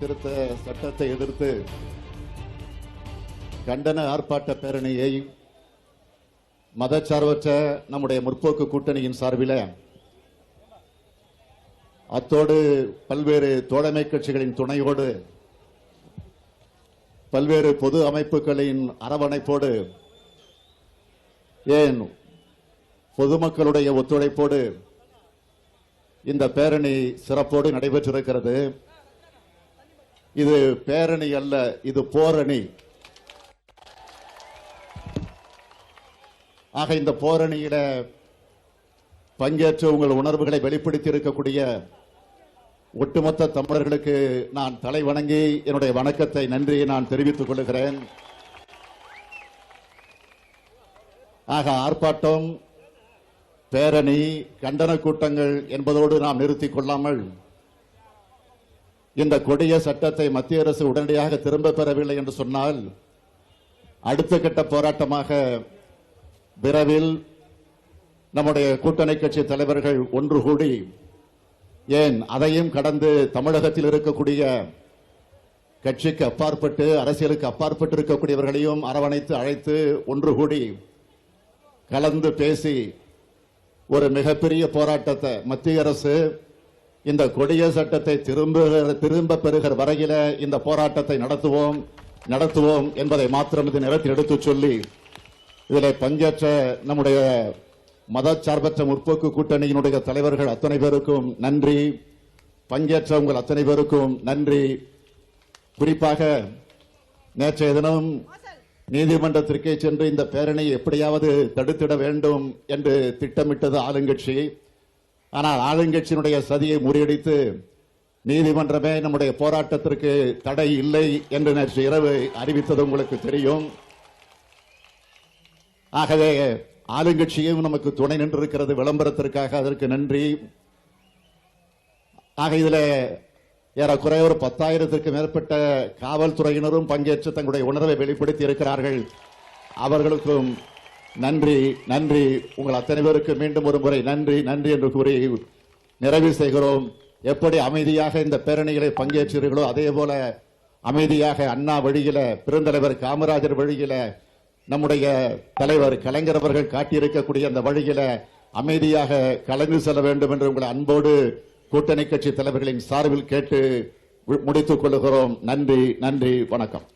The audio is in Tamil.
திருத்த சட்டத்தை எதிர்த்து கண்டன ஆர்ப்பாட்ட பேரணியை மதச்சார்பற்ற நம்முடைய முற்போக்கு கூட்டணியின் சார்பில் அத்தோடு பல்வேறு தோழமை கட்சிகளின் துணையோடு பல்வேறு பொது அமைப்புகளின் அரவணைப்போடு ஏன் பொதுமக்களுடைய ஒத்துழைப்போடு இந்த பேரணி சிறப்போடு நடைபெற்றிருக்கிறது. இது பேரணி அல்ல இது போரணி. ஆக இந்த போரணியில பங்கேற்று உங்கள் உணர்வுகளை வெளிப்படுத்தி இருக்கக்கூடிய ஒட்டுமொத்த தமிழர்களுக்கு நான் தலை வணங்கி என்னுடைய வணக்கத்தை நன்றியை நான் தெரிவித்துக் கொள்கிறேன். ஆக ஆர்ப்பாட்டம் பேரணி கண்டன கூட்டங்கள் என்பதோடு நாம் நிறுத்திக் கொள்ளாமல் இந்த கொடிய சட்டத்தை மத்திய அரசு உடனடியாக திரும்ப பெறவில்லை என்று சொன்னால் அடுத்த கட்ட போராட்டமாக விரைவில் நம்முடைய கூட்டணி கட்சி தலைவர்கள் ஒன்று கூடி ஏன் அதையும் கடந்து தமிழகத்தில் இருக்கக்கூடிய கட்சிக்கு அப்பாற்பட்டு அரசியலுக்கு அப்பாற்பட்டு இருக்கக்கூடியவர்களையும் அரவணைத்து அழைத்து ஒன்று கூடி கலந்து பேசி ஒரு மிகப்பெரிய போராட்டத்தை மத்திய அரசு இந்த கொடிய சட்டத்தை திரும்ப திரும்ப பெறுகிற வரையில இந்த போராட்டத்தை நடத்துவோம் நடத்துவோம் என்பதை மாத்திரம் இந்த நேரத்தில் எடுத்துச் சொல்லி இதில் பங்கேற்ற நம்முடைய மதச்சார்பற்ற முற்போக்கு கூட்டணியினுடைய தலைவர்கள் அத்தனை பேருக்கும் நன்றி. பங்கேற்ற உங்கள் அத்தனை பேருக்கும் நன்றி. குறிப்பாக நேற்றைய தினம் நீதிமன்றத்திற்கே சென்று இந்த பேரணியை எப்படியாவது தடுத்திட வேண்டும் என்று திட்டமிட்டது ஆளுங்கட்சி. ஆனால் ஆளுங்கட்சியினுடைய சதியை முறியடித்து நீதிமன்றமே நம்முடைய போராட்டத்திற்கு தடை இல்லை என்று நேற்று இரவு அறிவித்தது உங்களுக்கு தெரியும். ஆகவே ஆளுங்கட்சியும் நமக்கு துணை நின்றிருக்கிறது விளம்பரத்திற்காக அதற்கு நன்றி. ஆக இதில் ஏறக்குறைய ஒரு பத்தாயிரத்திற்கு மேற்பட்ட காவல்துறையினரும் பங்கேற்று தங்களுடைய உணர்வை வெளிப்படுத்தி இருக்கிறார்கள். அவர்களுக்கும் நன்றி நன்றி. உங்கள் அத்தனை பேருக்கு மீண்டும் ஒரு முறை நன்றி நன்றி என்று கூறி நிறைவு செய்கிறோம். எப்படி அமைதியாக இந்த பேரணிகளை பங்கேற்றீர்களோ அதே போல அமைதியாக அண்ணா வழியில பெருந்தலைவர் காமராஜர் வழியில நம்முடைய தலைவர் கலைஞர் அவர்கள் காட்டியிருக்கக்கூடிய அந்த வழியில அமைதியாக கலந்து செல்ல வேண்டும் என்று உங்களை அன்போடு கூட்டணி கட்சி தலைவர்களின் சார்பில் கேட்டு முடித்துக் கொள்கிறோம் நன்றி நன்றி வணக்கம்.